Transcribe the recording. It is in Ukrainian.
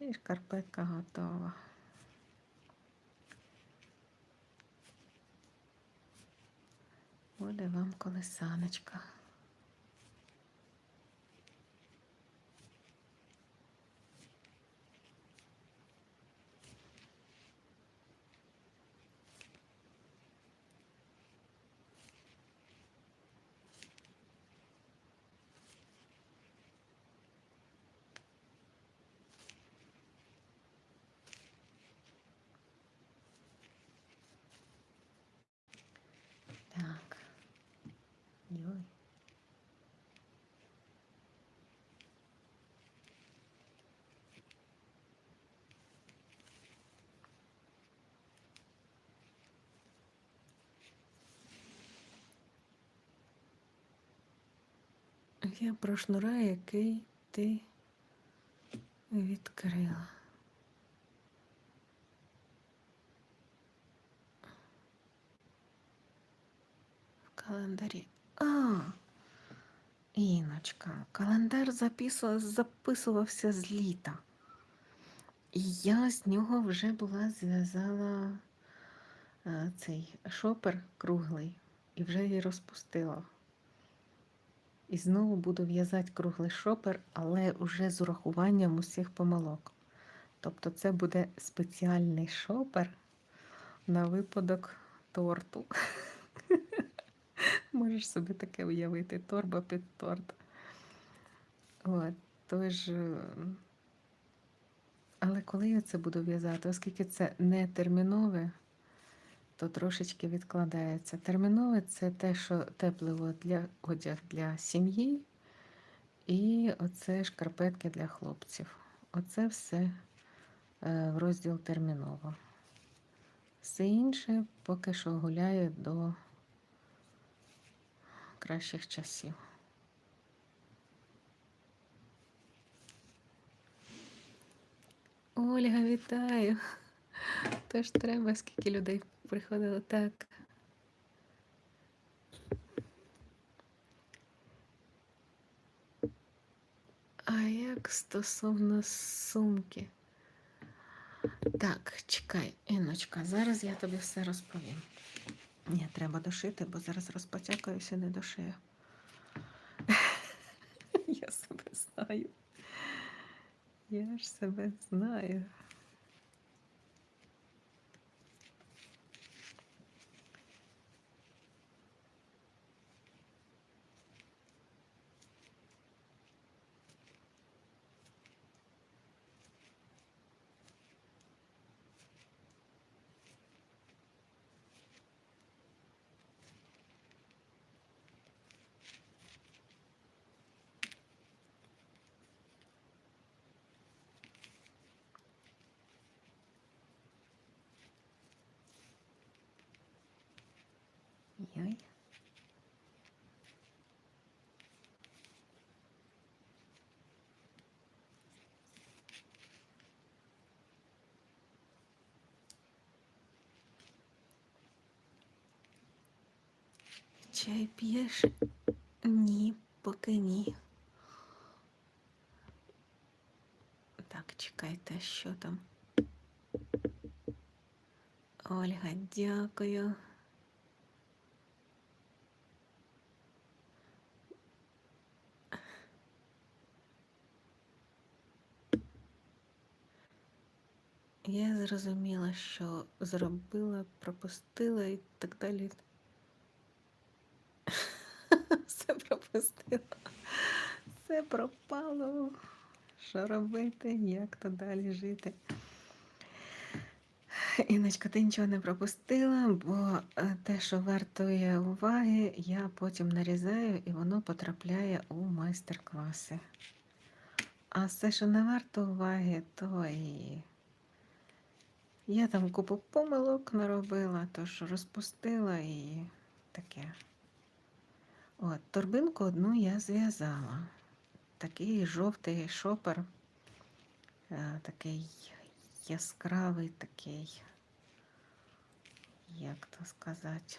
І шкарпетка готова. Буде вам колесаночка. Так. Йой. Я про шнура, який ти відкрила. Календарі. А, Іночка, календар записувався з літа. І я з нього вже була зв'язала е, цей шопер круглий і вже її розпустила. І знову буду в'язати круглий шопер, але вже з урахуванням усіх помилок. Тобто це буде спеціальний шопер на випадок торту. Можеш собі таке уявити, торба під торт. От, тож, е, але коли я це буду в'язати, оскільки це не термінове, то трошечки відкладається. Термінове це те, що теплий для, одяг для сім'ї, і оце шкарпетки для хлопців. Оце все е, в розділ терміново. Все інше поки що гуляє до кращих часів. Ольга, вітаю! Тож треба, скільки людей приходило так. А як стосовно сумки? Так, чекай, Іночка, зараз я тобі все розповім. Ні, треба дошити, бо зараз розпотякаюся, не дошию. Я себе знаю. Я ж себе знаю. Йой. Чай п'єш? Ні, поки ні. Так, чекайте, що там. Ольга, дякую. Я зрозуміла, що зробила, пропустила і так далі. Все пропустила. Все пропало. Що робити, як то далі жити? Іночка, ти нічого не пропустила, бо е, те, що вартує уваги, я потім нарізаю і воно потрапляє у майстер-класи. А все, що не варто уваги, то і я там купу помилок наробила, тож розпустила і таке. От, торбинку одну я зв'язала. Такий жовтий шопер, е, такий яскравий, такий, як то сказати,